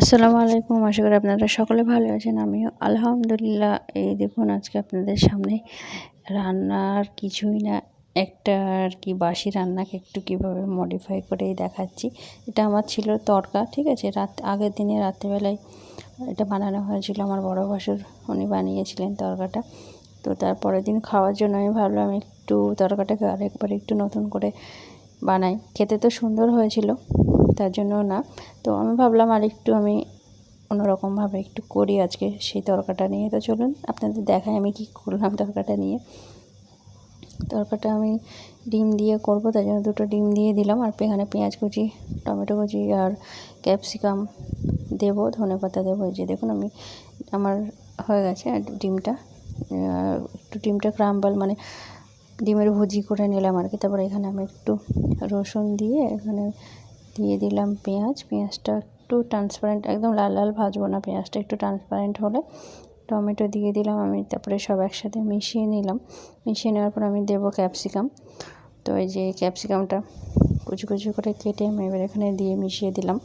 আসসালামু আলাইকুম, আশা করি আপনারা সকলে ভালো আছেন। আমিও আলহামদুলিল্লাহ। এই দেখুন, আজকে আপনাদের সামনে রান্নার কিছুই না, একটা আর কি বাসি রান্নাকে একটু কীভাবে মডিফাই করে দেখাচ্ছি। এটা আমার ছিল তরকা, ঠিক আছে? রাত, আগের দিনে রাত্রিবেলায় এটা বানানো হয়েছিল আমার বড় ভাসুর। উনি বানিয়েছিলেন তরকাটা। তো তারপরের দিন খাওয়ার জন্য আমি ভাবলাম একটু তরকাটাকে আরেকবার একটু নতুন করে বানাই। খেতে তো সুন্দর হয়েছিল। তার জন্য না। তো আমি ভাবলাম আর একটু আমি অন্যরকমভাবে একটু করি আজকে সেই তরকাটা নিয়ে। তো চলুন আপনাদের দেখায় আমি কি করলাম তরকাটা নিয়ে। তরকাটা আমি ডিম দিয়ে করব তাই জন্য দুটো ডিম দিয়ে দিলাম। আর এখানে পেঁয়াজ কুচি, টমেটো কুচি আর ক্যাপসিকাম দেবো, ধনে পাতা দেবো। যে দেখুন আমি, আমার হয়ে গেছে ডিমটা। একটু ডিমটা ক্রাম্বল মানে ডিমের ভুজি করে নিলাম আর কি। তারপরে এখানে আমি একটু রসুন দিয়ে এখানে দিয়ে দিলাম পেঁয়াজ। পেঁয়াজটা একটু ট্রান্সপারেন্ট একদম লাল লাল ভাজবো না। পেঁয়াজটা একটু ট্রান্সপারেন্ট হলে টমেটো দিয়ে দিলাম আমি, তারপরে সব একসাথে মিশিয়ে নিলাম। মিশিয়ে নেওয়ার পর আমি দেবো ক্যাপসিকাম তো এই যে ক্যাপসিকামটা কুচু কুচু করে কেটে আমি এবার এখানে দিয়ে মিশিয়ে দিলাম।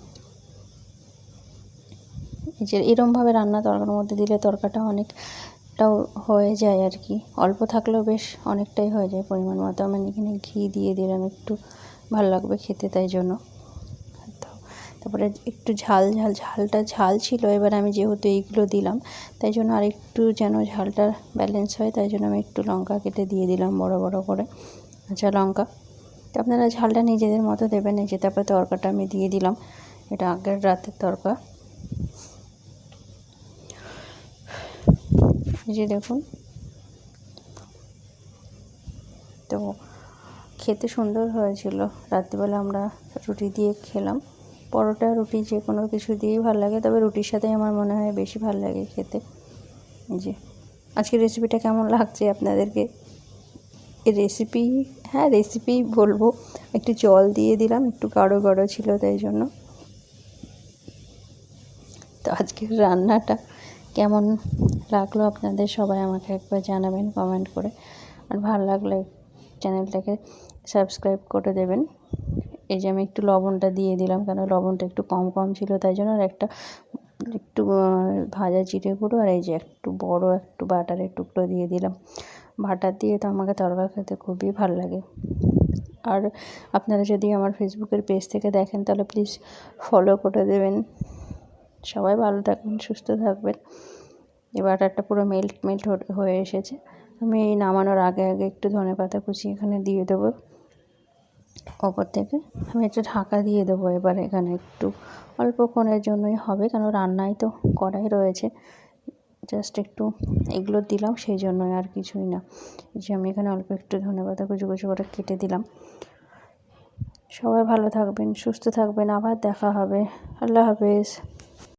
এই যে এরমভাবে রান্না তরকার মধ্যে দিলে তরকাটা অনেকটাও হয়ে যায় আর কি। অল্প থাকলেও বেশ অনেকটাই হয়ে যায় পরিমাণ মতো। আমি এখানে ঘি দিয়ে দিলাম, একটু ভালো লাগবে খেতে তাই জন্য। তারপরে একটু ঝাল ঝাল, ঝালটা ঝাল ছিল, এবার আমি যেহেতু এইগুলো দিলাম, তাই জন্য আর একটু যেন ঝালটা ব্যালেন্স হয়, তাই জন্য আমি একটু লঙ্কা কেটে দিয়ে দিলাম বড় বড় করে। আচ্ছা লঙ্কা। তো আপনারা ঝালটা নিজেদের মতো দেবেন যে তারপরে তরকাটা আমি দিয়ে দিলাম। এটা আগের রাতের তরকা। যে দেখুন। তো খেতে সুন্দর হয়েছিল। রাত্রিবেলা আমরা রুটি দিয়ে খেলাম। পরোটা, রুটি, যে কোনো কিছু দিয়েই ভালো লাগে। তবে রুটির সাথে আমার মনে হয় বেশি ভালো লাগে খেতে। যে, আজকের রেসিপিটা কেমন লাগছে আপনাদেরকে? এই রেসিপি হ্যাঁ রেসিপি বলব। একটু জল দিয়ে দিলাম, একটু গাঢ় গাঢ় ছিল, তাই জন্য। তো আজকের রান্নাটা কেমন লাগল আপনাদের সবাই আমাকে একবার জানাবেন কমেন্ট করে। আর ভালো লাগলে চ্যানেলটাকে সাবস্ক্রাইব করে দেবেন। এই যে আমি একটু লবণটা দিয়ে দিলাম, কেন লবণটা একটু কম কম ছিল তাই জন্য আর একটা, একটু ভাজা জিরে গুঁড়ো আর এই যে একটু বড় একটু বাটারের টুকরো দিয়ে দিলাম। বাটার দিয়ে তো আমাকে তরকারি খেতে খুবই ভালো লাগে। আর আপনারা যদি আমার ফেসবুকের পেজ থেকে দেখেন তাহলে প্লিজ ফলো করে দেবেন। সবাই ভালো থাকবেন, সুস্থ থাকবেন। এই বাটারটা পুরো মেল্ট মেল্ট হয়ে এসেছে। আমি এই নামানোর আগে আগে একটু ধনে পাতা কুচি এখানে দিয়ে দেবো। ওপর থেকে আমি একটু ঢাকা দিয়ে দেবো এবার এখানে একটু। অল্পক্ষণের জন্যই হবে, কেন রান্নায় তো করাই রয়েছে। জাস্ট একটু এগুলো দিলাম, সেই জন্যই আর কিছুই না। যে আমি এখানে অল্প একটু ধনে পাতা কুচু কুচু করে কেটে দিলাম। সবাই ভালো থাকবেন, সুস্থ থাকবেন, আবার দেখা হবে। আল্লাহ হাফেজ।